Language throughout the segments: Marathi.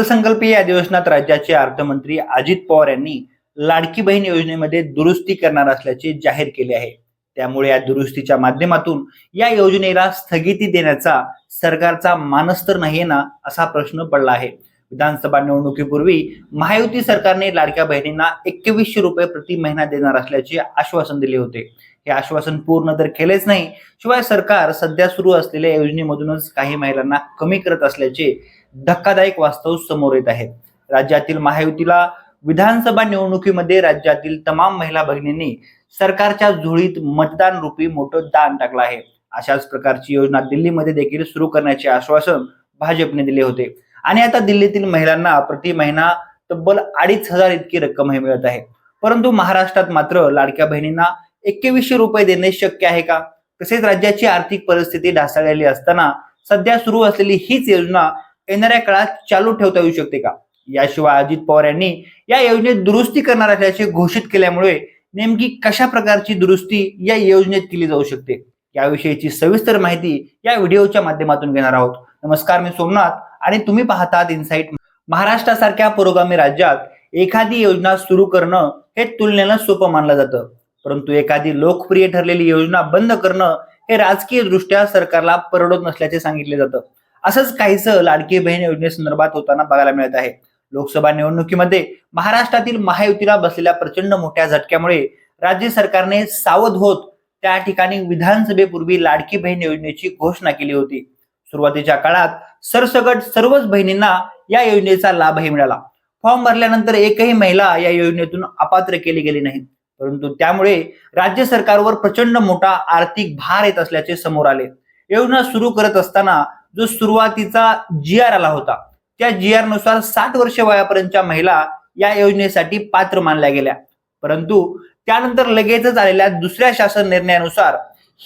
अर्थसंकल्पीय अधिवेशनात राज्याचे अर्थमंत्री अजित पवार यांनी लाडकी बहीण योजनेमध्ये दुरुस्ती करणार असल्याचे जाहीर केले आहे. त्यामुळे या दुरुस्तीच्या माध्यमातून या योजनेला स्थगिती देण्याचा सरकारचा मानस तर नाहीये ना असा प्रश्न पडला आहे. विधानसभा निवडणुकीपूर्वी महायुती सरकारने लाडक्या बहिणींना एकवीसशे रुपये प्रति महिना देणार असल्याचे आश्वासन दिले होते. हे आश्वासन पूर्ण तर केलेच नाही. शिवाय सरकार सध्या सुरू असलेल्या योजनेमधूनच काही महिलांना कमी करत असल्याचे धक्कादायक वास्तव समोर येत आहे. राज्यातील महायुतीला विधानसभा निवडणुकीमध्ये राज्यातील तमाम महिला भगिनींनी सरकारच्या झोळीत मतदान रूपी मोठं दान टाकलं आहे. अशाच प्रकारची योजना दिल्लीमध्ये देखील सुरू करण्याचे आश्वासन भाजपने दिले होते. आणि आता दिल्लीतील महिलांना प्रति महिना तब्बल अडीच हजार इतकी रक्कम हे मिळत आहे. परंतु महाराष्ट्रात मात्र लाडक्या बहिणींना एकवीसशे रुपये देणे शक्य आहे का? तसेच राज्याची आर्थिक परिस्थिती ढासळलेली असताना सध्या सुरू असलेली हीच योजना येणाऱ्या काळात चालू ठेवता येऊ शकते का? याशिवाय अजित पवार यांनी या योजनेत दुरुस्ती करणार असल्याचे घोषित केल्यामुळे नेमकी कशा प्रकारची दुरुस्ती या योजनेत केली जाऊ शकते? याविषयीची सविस्तर माहिती या व्हिडिओच्या माध्यमातून घेणार आहोत. नमस्कार मी सोमनाथ आणि तुम्ही पाहतात इनसाईट महाराष्ट्रासारख्या पुरोगामी राज्यात एखादी योजना सुरू करणं हे तुलनेनं सोपं मानलं जातं. परंतु एखादी लोकप्रिय ठरलेली योजना बंद करणं हे राजकीय दृष्ट्या सरकारला परवडत नसल्याचे सांगितले जातं. असंच काहीसं लाडकी बहीण योजनेसंदर्भात होताना बघायला मिळत आहे. लोकसभा निवडणुकीमध्ये महाराष्ट्रातील महायुतीला बसलेल्या प्रचंड मोठ्या झटक्यामुळे राज्य सरकारने सावध होत त्या ठिकाणी विधानसभेपूर्वी लाडकी बहीण योजनेची घोषणा केली होती. सुरुवातीच्या काळात सरसगट सर्वच बहिणींना या योजनेचा लाभही मिळाला. फॉर्म भरल्यानंतर एकही महिला या योजनेतून अपात्र केली गेली नाही. परंतु त्यामुळे राज्य सरकारवर प्रचंड मोठा आर्थिक भार येत असल्याचे समोर आले. योजना सुरू करत असताना जो सुरुवातीचा जी आर आला होता त्या जी आरनुसार साठ वर्ष वयापर्यंतच्या महिला या योजनेसाठी पात्र मानल्या गेल्या. परंतु त्यानंतर लगेचच आलेल्या दुसऱ्या शासन निर्णयानुसार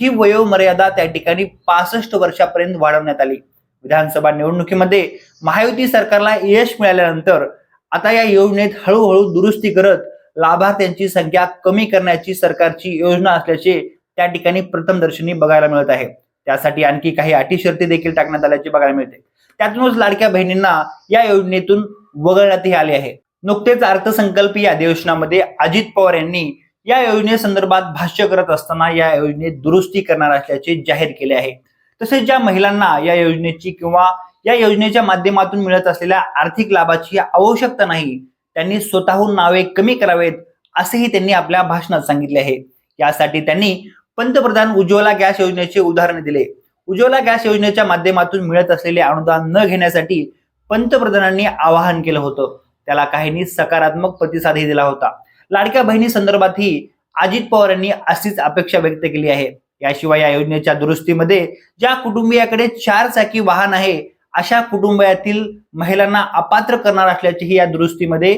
ही वयोमर्यादा त्या ठिकाणी पासष्ट वर्षापर्यंत वाढवण्यात आली. विधानसभा निवडणुकीमध्ये महायुती सरकारला यश मिळाल्यानंतर आता या योजनेत हळूहळू दुरुस्ती करत लाभार्थ्यांची संख्या कमी करण्याची सरकारची योजना असल्याचे त्या ठिकाणी प्रथमदर्शनी बघायला मिळत आहे. त्यासाठी आणखी काही अटी शर्ती देखील टाकण्यात आल्याचे बघायला मिळते. त्यातूनच लाडक्या बहिणींना या योजनेतून वगळण्यातही आले आहे. नुकतेच अर्थसंकल्पीय अधिवेशनामध्ये अजित पवार यांनी या योजनेसंदर्भात भाष्य करत असताना या योजनेत दुरुस्ती करणार असल्याचे जाहीर केले आहे. तसेच ज्या महिलांना या योजनेची किंवा या योजनेच्या माध्यमातून मिळत असलेल्या आर्थिक लाभाची आवश्यकता नाही त्यांनी स्वतःहून नावे कमी करावेत असेही त्यांनी आपल्या भाषणात सांगितले आहे. यासाठी त्यांनी पंतप्रधान उज्ज्वला गॅस योजनेचे उदाहरण दिले. उज्ज्वला गॅस योजनेच्या माध्यमातून मिळत असलेले अनुदान न घेण्यासाठी पंतप्रधानांनी आवाहन केलं होतं. त्याला काहींनी सकारात्मक प्रतिसादही दिला होता. लाडक्या बहिणी संदर्भातही अजित पवार यांनी अशीच अपेक्षा व्यक्त केली आहे. याशिवाय या योजनेच्या दुरुस्तीमध्ये ज्या कुटुंबियाकडे चार चाकी वाहन आहे अशा कुटुंबातील महिलांना अपात्र करणार असल्याचेही या दुरुस्तीमध्ये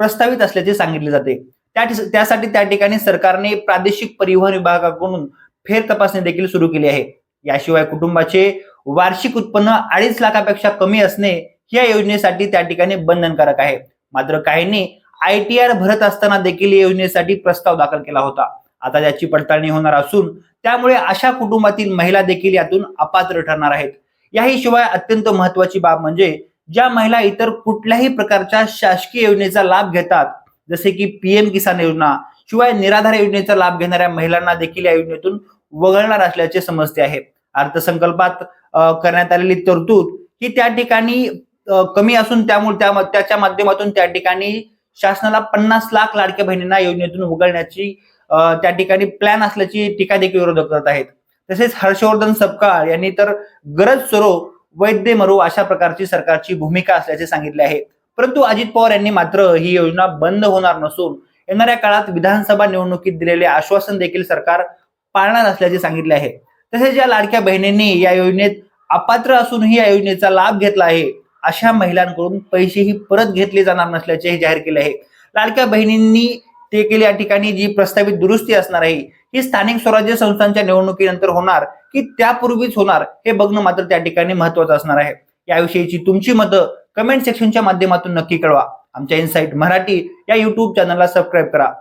प्रस्तावित असल्याचे सांगितले जाते. त्या त्यासाठी त्या ठिकाणी सरकारने प्रादेशिक परिवहन विभागाकडून फेर तपासणी देखील सुरू केली आहे. याशिवाय कुटुंबाचे वार्षिक उत्पन्न अडीच लाखापेक्षा कमी असणे या योजनेसाठी त्या ठिकाणी बंधनकारक आहे. मात्र काहींनी आय टी आर भरत असताना देखील या योजनेसाठी प्रस्ताव दाखल केला होता. आता त्याची पडताळणी होणार असून त्यामुळे अशा कुटुंबातील महिला देखील यातून अपात्र ठरणार आहेत. याही शिवाय अत्यंत महत्वाची बाब म्हणजे ज्या महिला इतर कुठल्याही प्रकारच्या शासकीय योजनेचा लाभ घेतात जसे की पीएम किसान योजना शिवाय निराधार योजनेचा लाभ घेणाऱ्या महिलांना देखील या योजनेतून वगळणार असल्याचे समजते आहे. अर्थसंकल्पात करण्यात आलेली तरतूद ही त्या ठिकाणी कमी असून त्यामुळे त्या त्याच्या माध्यमातून त्या ठिकाणी शासनाला पन्नास लाख लाडक्या बहिणींना योजनेतून वगळण्याची त्या ठिकाणी प्लॅन असल्याची टीका देखील विरोधक करत आहेत. तसेच हर्षवर्धन सपकाळ यांनी तर गरज सरो वैद्य मरो अशा प्रकारची सरकारची भूमिका असल्याचे सांगितले आहे. परंतु अजित पवार यांनी मात्र ही योजना बंद होणार नसून येणाऱ्या काळात विधानसभा निवडणुकीत दिलेले आश्वासन देखील सरकार पाळणार असल्याचे सांगितले आहे. तसेच या लाडक्या बहिणींनी या योजनेत अपात्र असूनही या योजनेचा लाभ घेतला आहे. अशा महिलांकडून पैसेही परत घेतले जाणार नसल्याचे जाहीर केले आहे. लाडक्या बहिणींनी ते केले या ठिकाणी जी प्रस्तावित दुरुस्ती असणार आहे ही स्थानिक स्वराज्य संस्थांच्या निवडणुकीनंतर होणार की त्यापूर्वीच होणार हे बघणं मात्र त्या ठिकाणी महत्वाचं असणार आहे. याविषयीची तुमची मतं कमेंट सेक्शनच्या माध्यमातून नक्की कळवा. आमच्या इनसाइट मराठी या युट्यूब चॅनलला सबस्क्राईब करा.